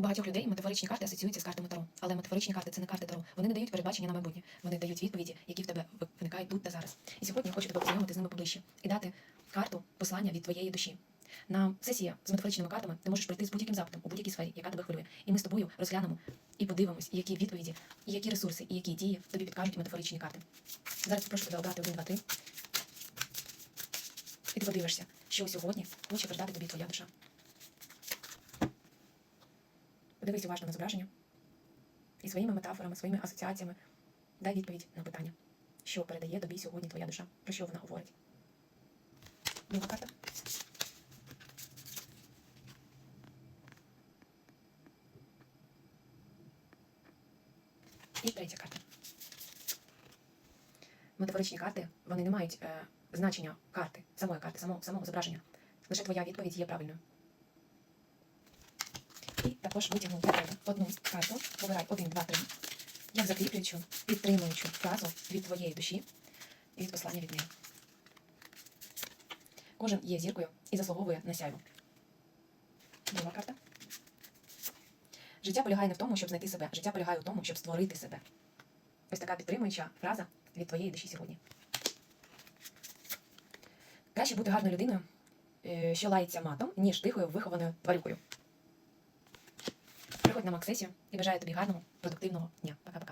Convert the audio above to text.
У багатьох людей метафоричні карти асоціюються з картами Таро. Але метафоричні карти це не карти Таро. Вони не дають передбачення на майбутнє. Вони дають відповіді, які в тебе виникають тут та зараз. І сьогодні я хочу тебе познайомити з ними поближче і дати карту послання від твоєї душі. На сесія з метафоричними картами ти можеш прийти з будь-яким запитом у будь-якій сфері, яка тебе хвилює. І ми з тобою розглянемо і подивимось, які відповіді, і які ресурси, і які дії тобі підкажуть метафоричні карти. Зараз прошу тебе обрати один, два, три. І ти подивишся, що сьогодні хоче передати тобі твоя душа. Подивись уважно на зображення і своїми метафорами, своїми асоціаціями дай відповідь на питання, що передає тобі сьогодні твоя душа, про що вона говорить. Друга карта. І третя карта. Метафоричні карти вони не мають е, значення карти, самої карти, самого, самого зображення. Лише твоя відповідь є правильною. Також витягнув для тебе одну карту. Вибирай один, два, три. Як закріплюючу, підтримуючу фразу від твоєї душі і від послання від неї. Кожен є зіркою і заслуговує на сяйву. Друга карта. Життя полягає не в тому, щоб знайти себе. Життя полягає в тому, щоб створити себе. Ось така підтримуюча фраза від твоєї душі сьогодні. Краще бути гарною людиною, е, що лається матом, ніж тихою вихованою тварюкою. Приходь на Максесію і бажаю тобі гарного, продуктивного дня. Пока-пока.